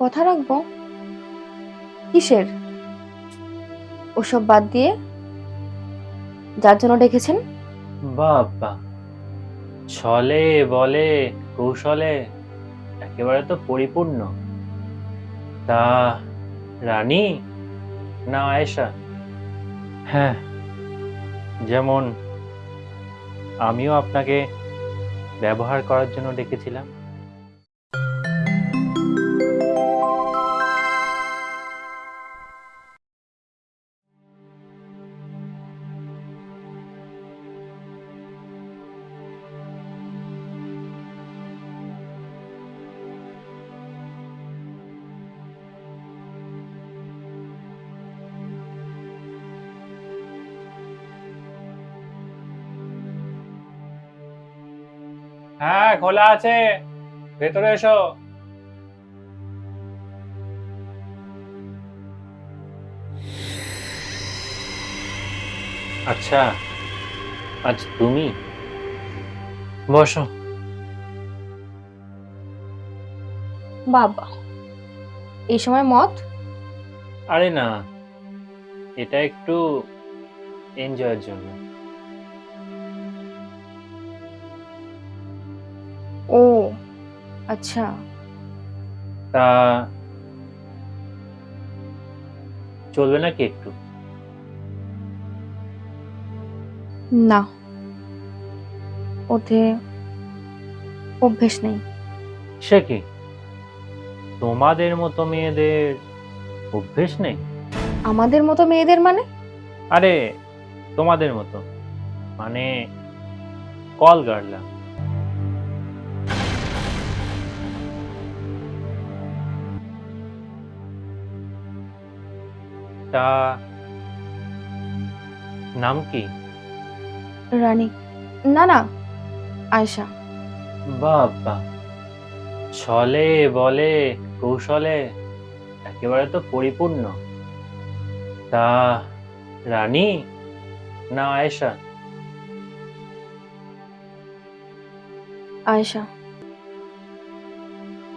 কথা রাখব? কিসের? ওসব বাদ দিয়ে? যার জন্য ডেকেছেন? বাবা ছলে বলে কৌশলে একেবারে তো পরিপূর্ণ। তা রানী না আয়েশা? হ্যাঁ যেমন আমিও আপনাকে ব্যবহার করার জন্য ডেকেছিলাম। হ্যাঁ খোলা আছে। ভেতরে এসো। আচ্ছা আজ তুমি? বসো। বাবা এই সময় মত আরে না এটা একটু এনজয়ের জন্য। আচ্ছা। তা চলবে নাকি একটু? না। ওতে অভ্যেস নেই। সে কি? তোমাদের মতো মেয়েদের অভ্যেস নেই? আমাদের মতো মেয়েদের মানে? আরে তোমাদের মতো। মানে কল গাড়লা তা নাম কি? রানী। না না আয়শা। বাবা ছলে বলে কৌশলে একেবারে তো পরিপূর্ণ। তা রানী না আয়েশা? আয়শা।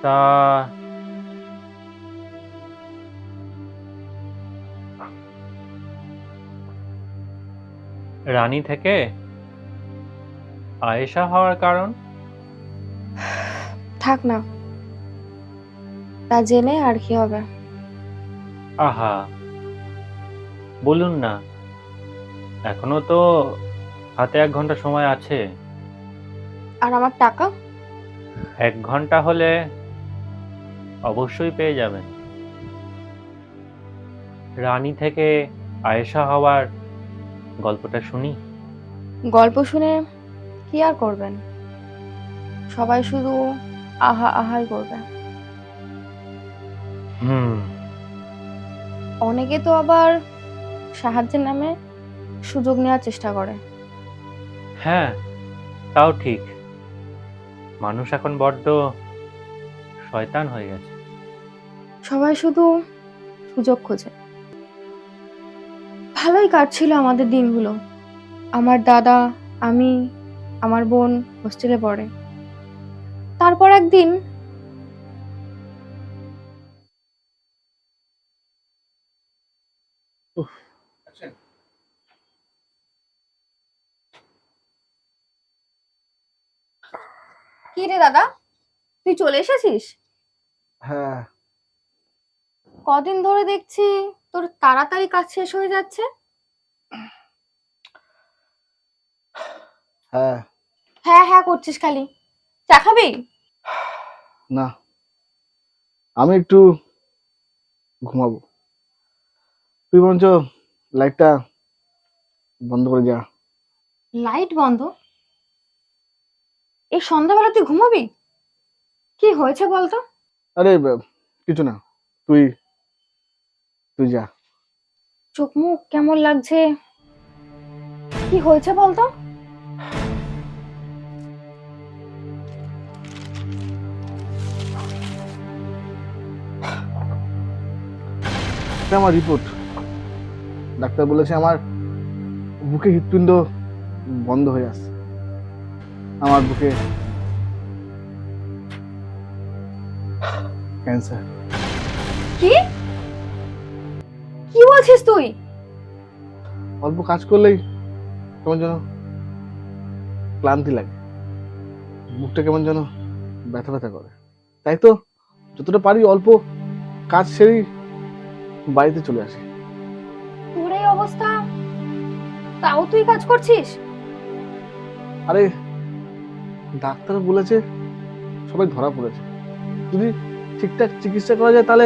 তা রানী থেকে আয়েশা হওয়ার কারণ? থাক না। তা জেনে আর কি হবে। আহা। বলুন না এখনও তো হাতে এক ঘণ্টা সময় আছে। আর আমার টাকা? এক ঘণ্টা হলে অবশ্যই পেয়ে যাবেন। রানী থেকে আয়েশা হওয়ার গল্পটা শুনি? গল্প শুনে কি আর করবেন? সবাই শুধু আহা আহাই করবে। হুম। অনেকে তো আবার সাহায্যের নামে সুযোগ নেওয়ার চেষ্টা করে। হ্যাঁ তাও ঠিক। মানুষ এখন বড্ড শয়তান হয়ে গেছে। সবাই শুধু সুযোগ খোঁজে। ভালোই কাটছিল আমাদের দিনগুলো। আমার দাদা আমি আমার বোন হোস্টেলে পড়ে। তারপর একদিন কি রে দাদা? তুই চলে এসেছিস? হ্যাঁ। কদিন ধরে দেখছি তোর তাড়াতাড়ি কাজ শেষ হয়ে যাচ্ছে। হ্যাঁ। হ্যাঁ হ্যাঁ করছিস খালি। চা খাবি? না। আমি একটু ঘুমাবো। তুই বরঞ্চ লাইটটা বন্ধ করে যা। লাইট বন্ধ? এই সন্ধ্যাবেলা তুই ঘুমাবি? কি হয়েছে বলতো? আরে কিছু না। তুই তুই যা চোখ মুখ কেমন লাগছে? কি হয়েছে বলতো? আমার রিপোর্ট ডাক্তার বলেছে আমার বুকে হৃৎপিণ্ড বন্ধ হয়ে আসছে আমার বুকে ক্যান্সার কি? বলছিস তুই? অল্প কাজ করলেই কেমন যেন ক্লান্তি লাগে। মুখটা কেমন যেন ব্যথা ব্যথা করে। তাই তো যতটা পারি অল্প কাজ সেরেই বাড়িতে চলে আসি। তোর এই অবস্থা? তাও তুই কাজ করছিস? আরে ডাক্তার বলেছে সবাই ধরা পড়েছে। যদি ঠিকঠাক চিকিৎসা করা যায় তাহলে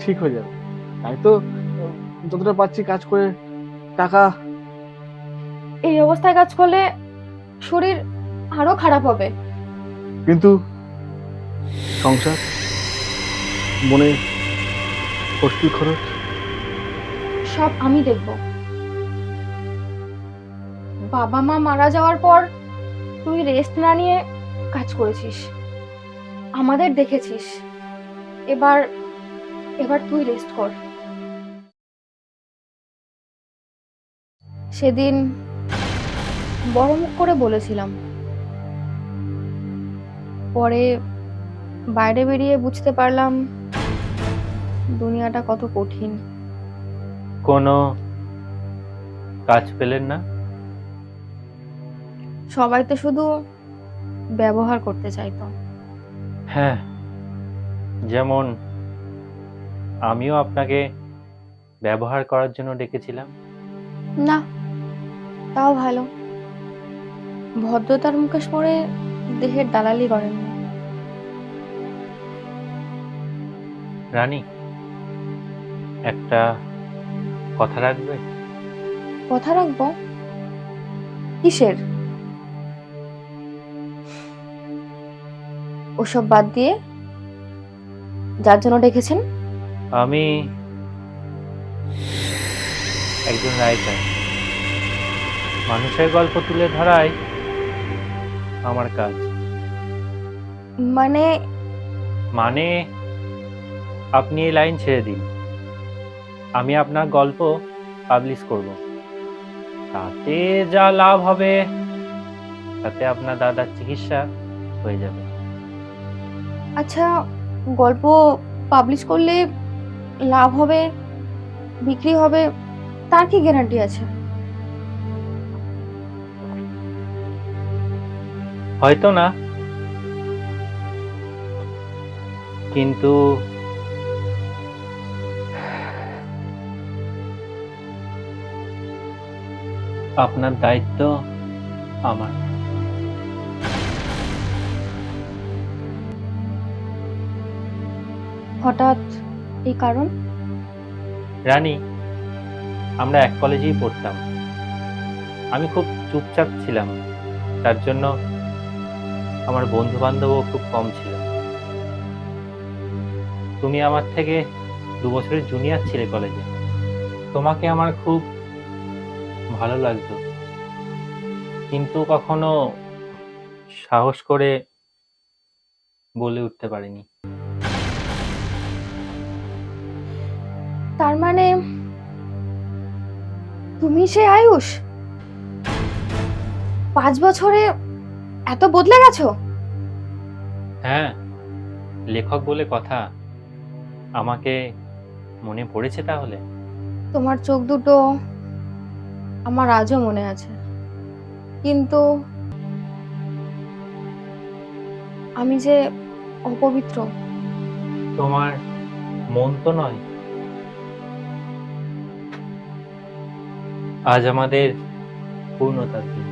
ঠিক হয়ে যাবে। তাই তো যতটা পারছি কাজ করে টাকা এই অবস্থায় কাজ করলে শরীর আরও খারাপ হবে। কিন্তু সংসার মনে হোস্টেল খরচ। সব আমি দেখব। বাবা মা মারা যাওয়ার পর তুই রেস্ট না নিয়ে কাজ করেছিস। আমাদের দেখেছিস। এবার এবার তুই রেস্ট কর। সেদিন বড় মুখ করে বলেছিলাম। পরে বাইরে বেরিয়ে বুঝতে পারলাম দুনিয়াটা কত কঠিন। কোনো কাজ পেলেন না? সবাই তো শুধু ব্যবহার করতে চাইতো। হ্যাঁ যেমন আমিও আপনাকে ব্যবহার করার জন্য ডেকেছিলাম। না তাও ভালো। ভদ্রতার মুখোশ পরে দেহের দালালি করেননি রানী একটা কথা রাখবে? কথা রাখব? কিসের? ওসব বাদ দিয়ে যার জন্য ডেকেছেন? আমি একজন রাইটার। মানুষের গল্প তুলে ধরাই আমার কাজ। মানে? মানে আপনি এই লাইন ছেড়ে দিন। আমি আপনার গল্প পাবলিশ করব। তাতে যা লাভ হবে তাতে আপনার দাদার চিকিৎসা হয়ে যাবে। আচ্ছা গল্প পাবলিশ করলে লাভ হবে বিক্রি হবে তার কি গ্যারান্টি আছে? হয়তো না। কিন্তু আপনার দায়িত্ব আমার। হঠাৎ এই কারণ? রানী আমরা এক কলেজেই পড়তাম। আমি খুব চুপচাপ ছিলাম। তার জন্য আমার বন্ধু বান্ধবও খুব কম ছিল। তুমি আমার থেকে দু বছরের জুনিয়র ছিলে কলেজে তোমাকে আমার খুব ভালো লাগতো। কিন্তু কখনো সাহস করে বলে উঠতে পারিনি। তার মানে তুমি সে আয়ুষ? পাঁচ বছরে এত বদলে গেছো? হ্যাঁ লেখক বলে কথা আমাকে মনে পড়েছে তাহলে? তোমার চোখ দুটো আমার আজও মনে আছে। কিন্তু আমি যে অপবিত্র। তোমার মন তো নয়। আজ আমাদের পূর্ণতার দিন।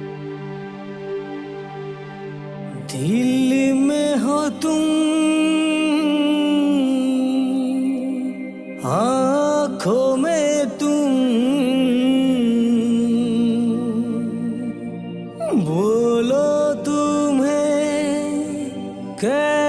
दिल में हो तुम आंखों में तुम बोलो तुम्हें कै